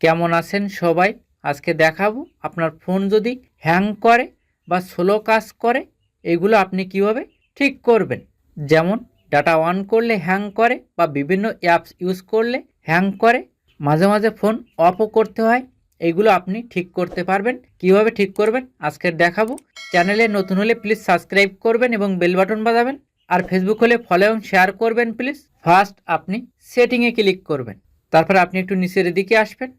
কেমন আছেন সবাই? আজকে দেখাবো। আপনার ফোন যদি হ্যাং করে বা স্লো কাজ করে, এগুলো আপনি কীভাবে ঠিক করবেন? যেমন, ডাটা অন করলে হ্যাং করে বা বিভিন্ন অ্যাপস ইউজ করলে হ্যাং করে, মাঝে মাঝে ফোন অফও করতে হয়, এগুলো আপনি ঠিক করতে পারবেন। কীভাবে ঠিক করবেন? আজকে দেখাবো। চ্যানেলে নতুন হলে প্লিজ সাবস্ক্রাইব করবেন এবং বেল বাটন বাজাবেন। আর ফেসবুক হলে ফলো এবং শেয়ার করবেন প্লিজ। ফার্স্ট আপনি সেটিংয়ে ক্লিক করবেন। তারপর আপনি একটু নিচের দিকে আসবেন।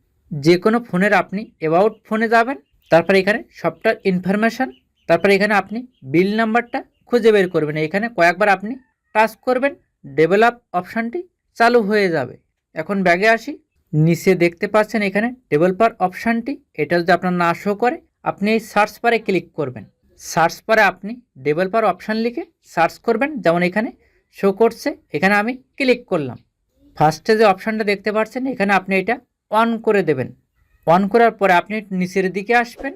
যে কোনো ফোনের আপনি অ্যাবাউট ফোনে যাবেন, তারপর এখানে সফটওয়্যার ইনফরমেশান তারপর এখানে আপনি বিল নাম্বারটা খুঁজে বের করবেন। এখানে কয়েকবার আপনি টাচ করবেন ডেভেলপ অপশানটি চালু হয়ে যাবে। এখন ব্যাগে আসি। নিচে দেখতে পাচ্ছেন এখানে ডেভেলপার অপশানটি এটা যদি আপনার না শো করে, আপনি এই সার্চ বারে ক্লিক করবেন। সার্চ বারে আপনি ডেভেলপার অপশান লিখে সার্চ করবেন। যেমন এখানে শো করছে, এখানে আমি ক্লিক করলাম। ফার্স্টে যে অপশানটা দেখতে পাচ্ছেন, এখানে আপনি এটা অন করে দেবেন। অন করার পরে আপনি নিচের দিকে আসবেন।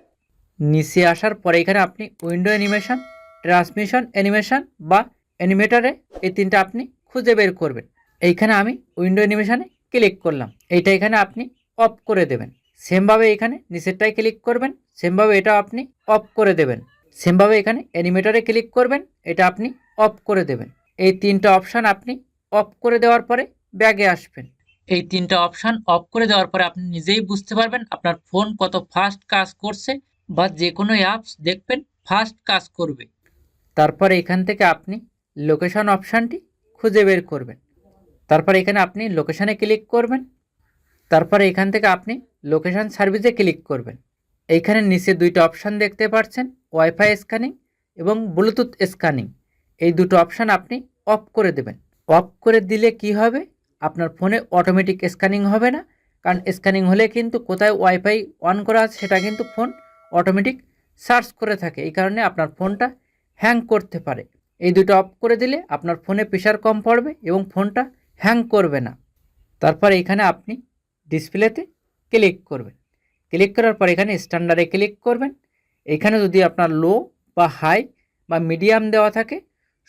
নিচে আসার পরে এখানে আপনি উইন্ডো অ্যানিমেশন ট্রান্সমিশন অ্যানিমেশন বা অ্যানিমেটারে এই তিনটা আপনি খুঁজে বের করবেন। এইখানে আমি উইন্ডো অ্যানিমেশনে ক্লিক করলাম। এইটা এখানে আপনি অফ করে দেবেন। সেমভাবে এখানে নিচেরটায় ক্লিক করবেন। সেমভাবে এটা আপনি অফ করে দেবেন। সেমভাবে এখানে অ্যানিমেটারে ক্লিক করবেন। এটা আপনি অফ করে দেবেন। এই তিনটা অপশান আপনি অফ করে দেওয়ার পরে ব্যাগে আসবেন। এই তিনটা অপশান অফ করে দেওয়ার পরে আপনি নিজেই বুঝতে পারবেন আপনার ফোন কত ফাস্ট কাজ করছে বা যে কোনো অ্যাপস দেখবেন ফাস্ট কাজ করবে। তারপর এখান থেকে আপনি লোকেশন অপশানটি খুঁজে বের করবেন। তারপর এখানে আপনি লোকেশানে ক্লিক করবেন। তারপরে এখান থেকে আপনি লোকেশান সার্ভিসে ক্লিক করবেন। এইখানে নিচে দুইটা অপশান দেখতে পাচ্ছেন ওয়াইফাই স্ক্যানিং এবং ব্লুটুথ স্ক্যানিং এই দুটো অপশান আপনি অফ করে দেবেন। অফ করে দিলে কি হবে? আপনার ফোনে অটোমেটিক স্ক্যানিং হবে না। কারণ স্ক্যানিং হলে কিন্তু কোথায় ওয়াইফাই অন করা আছে সেটা কিন্তু ফোন অটোমেটিক সার্চ করে থাকে। এই কারণে আপনার ফোনটা হ্যাং করতে পারে। এই দুটো অফ করে দিলে আপনার ফোনে প্রেশার কম পড়বে এবং ফোনটা হ্যাং করবে না। তারপর এখানে আপনি ডিসপ্লেতে ক্লিক করবেন। ক্লিক করার পর এখানে স্ট্যান্ডার্ডে ক্লিক করবেন। এখানে যদি আপনার লো বা হাই বা মিডিয়াম দেওয়া থাকে,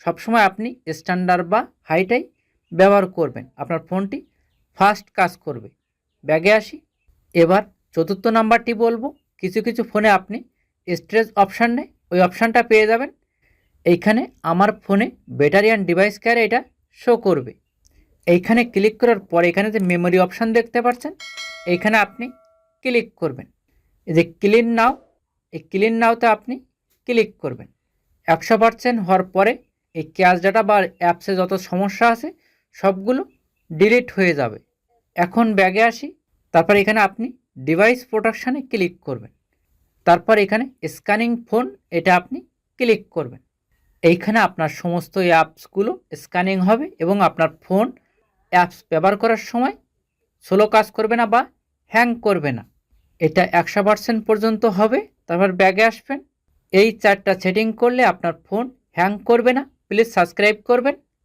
সবসময় আপনি স্ট্যান্ডার্ড বা হাইটাই ব্যবহার করবেন। আপনার ফোনটি ফাস্ট কাজ করবে। ব্যাগে আসি। এবার চতুর্থ নাম্বারটি বলব। কিছু কিছু ফোনে আপনি স্টোরেজ অপশান নেই ওই অপশানটা পেয়ে যাবেন। এইখানে আমার ফোনে ব্যাটারি অ্যান্ড ডিভাইস কেয়ার এটা শো করবে। এইখানে ক্লিক করার পর এখানে যে মেমোরি অপশান দেখতে পাচ্ছেন, এইখানে আপনি ক্লিক করবেন। এই যে ক্লিন নাও, এই ক্লিন নাওতে আপনি ক্লিক করবেন। একশো পার্সেন্ট হওয়ার পরে এই ক্যাশ ডাটা বা অ্যাপসে যত সমস্যা আছে সবগুলো ডিলিট হয়ে যাবে। এখন ব্যাগে আসি, তারপর এখানে আপনি ডিভাইস প্রোটেকশানে ক্লিক করবেন। তারপর এখানে স্ক্যানিং ফোন এটা আপনি ক্লিক করবেন। এইখানে আপনার সমস্ত অ্যাপসগুলো স্ক্যানিং হবে এবং আপনার ফোন অ্যাপস ব্যবহার করার সময় স্লো কাজ করবে না বা হ্যাং করবে না। এটা একশো পার্সেন্ট পর্যন্ত হবে, তারপর ব্যাগে আসবেন। এই চারটা সেটিং করলে আপনার ফোন হ্যাং করবে না। প্লিজ সাবস্ক্রাইব করবেন।